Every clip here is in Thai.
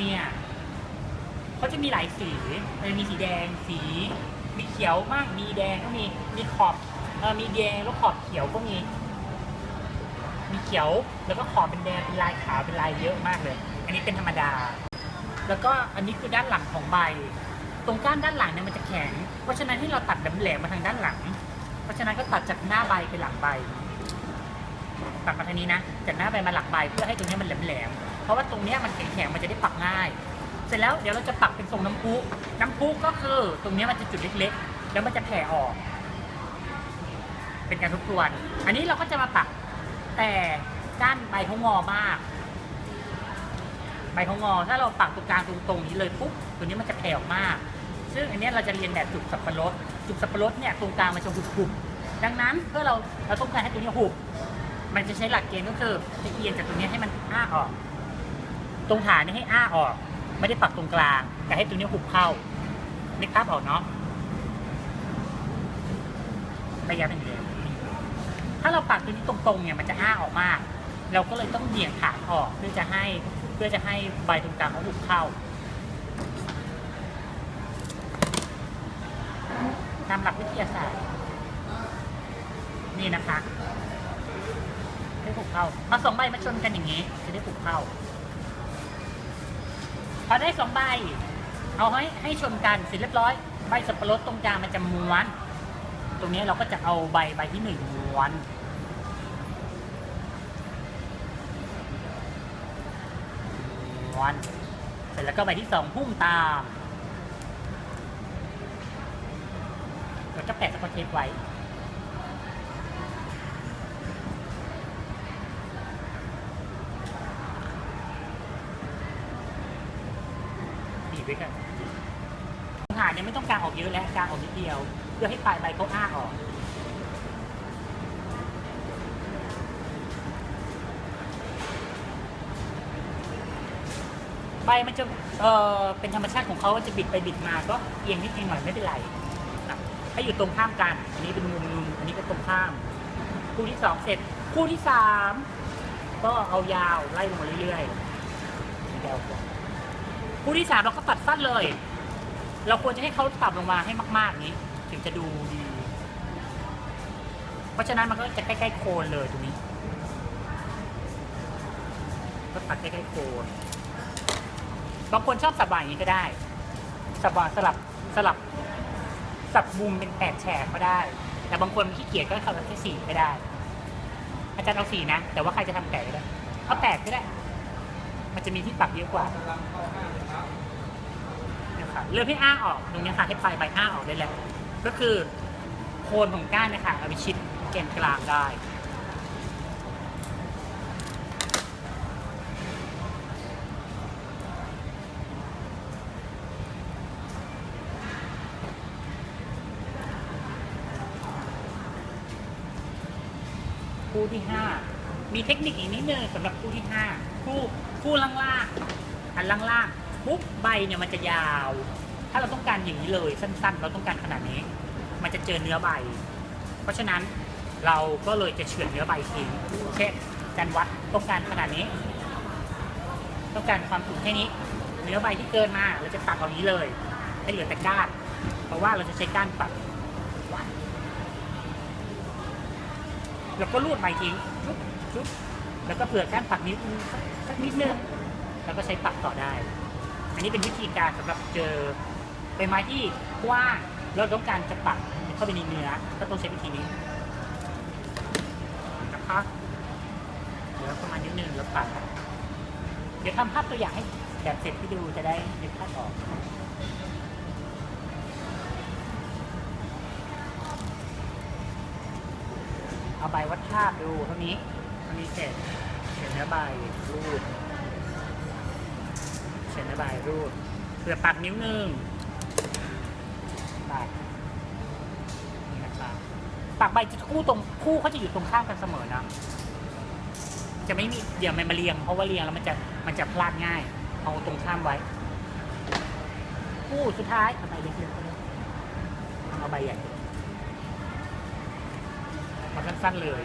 เนี่ยเขาจะมีหลายสีมันจะมีสีแดงสี มีเขียวมั่งมีแดงก็มีมีขอบเออมีแดงแล้วขอบเขียวก็มี มีเขียวแล้วก็ขอบเป็นแดงเป็นลายขาวเป็นลายเยอะมากเลย อันนี้เป็นธรรมดา แล้วก็อันนี้คือด้านหลังของใบ ตรงก้านด้านหลังเนี่ยมันจะแข็ง เพราะฉะนั้นที่เราตัดแหลมมาทางด้านหลัง เพราะฉะนั้นก็ตัดจากหน้าใบไปหลังใบตัดมาทางนี้นะจากหน้าใบมาหลังใบเพื่อให้ตรงนี้มันแหลมๆ ราะว่าตรงเนี้ยมันแข็งๆมันจะได้ปักง่าย เสร็จแล้วเดี๋ยวเราจะปักเป็นทรงน้ำพุน้ำพุก็คือตรงเนี้ยมันจะจุดเล็กๆ แล้วมันจะแผ่ออก เป็นการทบทวน อันนี้เราก็จะมาปักแต่ก้านใบเขางอมากใบเขางอ ถ้าเราปักตรงกลางตรงๆนี้เลยปุ๊บตัวนี้มันจะแผ่ออกมาก ซึ่งอันนี้เราจะเรียนแบบจุกสับปะรดจุกสับปะรดเนี่ยตรงกลางมันจะหุบๆดังนั้นเพื่อเราเราต้องการให้ตัวนี้หุบมันจะใช้หลักเกณฑ์ก็คือจะเอียงจากตรงนี้ให้มันอ้าออก ตรงฐานนี่ให้อ้าออก ไม่ได้ปักตรงกลาง แต่ให้ตัวนี้หุบเข้านึกภาพออกเนาะระยะเป็นเดียวถ้าเราปักตัวนี้ตรงๆเนี่ยมันจะอ้าออกมาก เราก็เลยต้องเบี่ยงฐานออกเพื่อจะให้เพื่อจะให้ใบตรงกลางเขาหุบเข้าตามหลักวิทยาศาสตร์ นี่นะคะได้ผูกเข้าเอาสองใบมาชนกันอย่างนี้ จะได้ผูกเข้า พอได้สองใบ เอาให้ให้ชนกันเสร็จเรียบร้อย ใบสับปะรดตรงกลางมันจะม้วน ตรงนี้เราก็จะเอาใบใบที่หนึ่งม้วน ม้วน เสร็จแล้วก็ใบที่สองพุ่งตาม เราจะแปะสกอตเทปไว้ บีบไว้กันหางเนี่ยไม่ต้องกางออกเยอะแล้วกางออกนิดเดียว เพื่อให้ปลายใบเขาอ้าออกใบมันจะเออเป็นธรรมชาติของเขาจะบิดไปบิดมาก็เอียงนิดเอียงหน่อยไม่เป็นไรนะให้อยู่ตรงข้ามกัน อันนี้เป็นมุมมุมอันนี้ก็ตรงข้าม คู่ที่สองเสร็จ คู่ที่สามก็เอายาวไล่ลงมาเรื่อยๆยาวคู่ที่สามเราก็ตัดสั้นเลย เราควรจะให้เขาตัดลงมาให้มาก ๆ นี้ ถึงจะดูดี เพราะฉะนั้นมันก็จะใกล้ๆโคนเลยตรงนี้ ก็ตัดใกล้ๆโคนบางคนชอบสับวางอย่างนี้ก็ได้สับวางสลับสลับสับมุมเป็นแปดแฉกก็ได้ แต่บางคนขี้เกียจก็ทำแค่สี่ก็ได้ อาจารย์เอาสี่นะ แต่ว่าใครจะทำแปดก็ได้เอาแปดก็ได้ มันจะมีที่ปักเยอะกว่านะครับเลือกให้อ้าออก ตรงนี้ค่ะให้ปลายใบอ้าออกได้แล้ว ก็คือโคนของก้านเนะคะเอาไปชิดแกนกลางได้ คู่ที่ห้ามีเทคนิคอีกนิดนึงสำหรับคู่ที่ห้าคู่คู่ล่างๆอันล่างๆปุ๊บใบเนี่ยมันจะยาว ถ้าเราต้องการอย่างนี้เลยสั้นๆ เราต้องการขนาดนี้ มันจะเจอเนื้อใบ เพราะฉะนั้นเราก็เลยจะเฉือนเนื้อใบทิ้งเช่นการวัดต้องการขนาดนี้ ต้องการความสูงแค่นี้ เนื้อใบที่เกินมาเราจะตัดเอานี้เลย ให้เหลือแต่ก้าน เพราะว่าเราจะใช้ก้านตัดแล้วก็รูดใบทิ้งชุบชุบแล้วก็เผื่อก้านปักนิดนึงสักสักนิดนึงแล้วก็ใช้ปักต่อได้ อันนี้เป็นวิธีการสำหรับเจอ ใบไม้ที่กว้างแล้วเราต้องการจะปักเข้าไปในเนื้อก็ต้องใช้วิธีนี้นะครับเหลือประมาณนิดนึงแล้วปักเดี๋ยวทำภาพตัวอย่างให้แบบเสร็จให้ดูจะได้นึกภาพออกเอาใบวัดภาพดูเท่านี้เท่านี้เสร็จเขียนเนื้อใบรูดเขียนเนื้อใบรูดเผื่อปักนิ้วหนึ่งปักนี่นะครับ ปักใบจะคู่ตรงคู่เขาจะอยู่ตรงข้ามกันเสมอนะ จะไม่มีเดี๋ยวมันมาเรียง เพราะว่าเรียงแล้วมันจะมันจะพลาดง่าย เอาตรงข้ามไว้ คู่สุดท้ายเอาใบเล็กๆเอาใบใหญ่มันสั้นๆเลย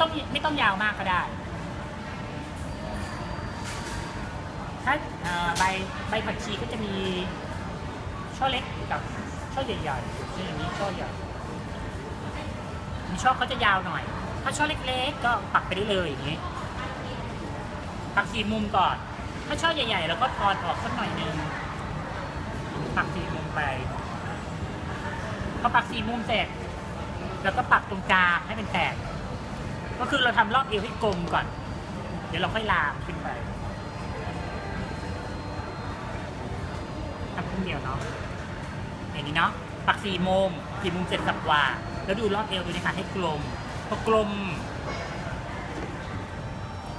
ต้องไม่ต้องยาวมากก็ได้ ถ้าเอ่อใบใบผักชีก็จะมีช่อเล็กกับช่อใหญ่ๆช่ออย่างนี้ช่อใหญ่มีช่อเขาจะยาวหน่อย ถ้าช่อเล็กๆก็ปักไปได้เลยอย่างนี้ ปักสีมุมก่อน ถ้าช่อใหญ่ๆแล้วก็ทอนออกสักหน่อยหนึงปักสีมุมไปพอปักสีมุมเสร็จ แล้วก็ปักตรงกลางให้เป็นแตก ก็คือเราทำรอบเอวให้กลมก่อน เดี๋ยวเราค่อยลามขึ้นไปทำครึ่งเดียวเนาะอย่างนี้เนาะปักสี่โมสี่โมเสร็จสับว่าแล้วดูรอบเอวดูนะคะให้กลมพอกลม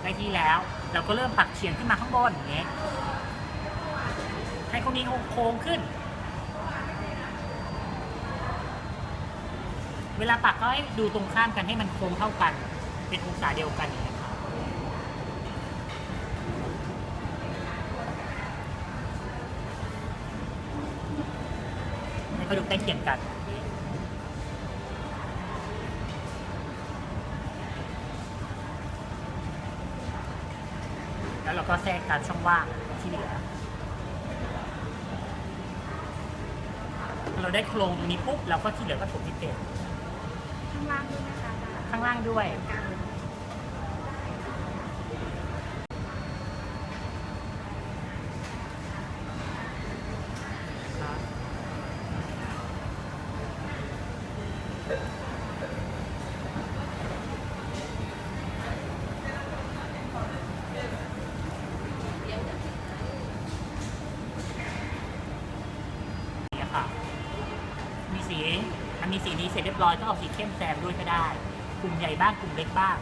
ได้ที่แล้ว เราก็เริ่มปักเฉียงขึ้นมาข้างบนอย่างเงี้ยให้เขานี้โค้งขึ้น เวลาปักก็ให้ดูตรงข้ามกันให้มันโค้งเท่ากัน เป็นองศาเดียวกันอย่างเงี้ยครับให้เขาดูใกล้เคียงกันแล้วเราก็แทรกการช่องว่างที่เหลือพอเราได้โครงตรงนี้ปุ๊บเราก็ที่เหลือก็ถมที่เต็มข้างล่างด้วยนะคะ ข้างล่างด้วยกลางนี่ค่ะ มีสีมันมีสีนี้เสร็จเรียบร้อยก็เอาสีเข้มแซมด้วยก็ได้ กลุ่มใหญ่บ้างกลุ่มเล็กบ้าง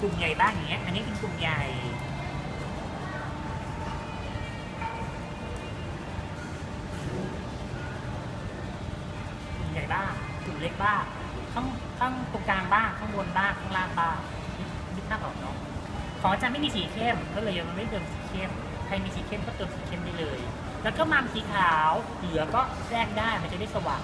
กลุ่มใหญ่บ้างอย่างเงี้ย อันนี้เป็นกลุ่มใหญ่ กลุ่มใหญ่บ้างกลุ่มเล็กบ้าง ข้างข้างตรงกลางบ้าง ข้างบนบ้าง ข้างล่างบ้างนึกภาพออกเนาะ ของอาจารย์ไม่มีสีเข้ม ก็เลยยังไม่เติมสีเข้ม ใครมีสีเข้มก็เติมสีเข้มได้เลย แล้วก็มัมสีขาว เหลือก็แทรกได้ มันจะได้สว่าง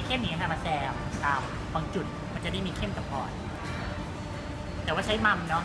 เอาสีเข้มอย่างนี้ค่ะมาแซมตามบางจุดมันจะได้มีเข้มกับอ่อน แต่ว่าใช้มัมเนาะ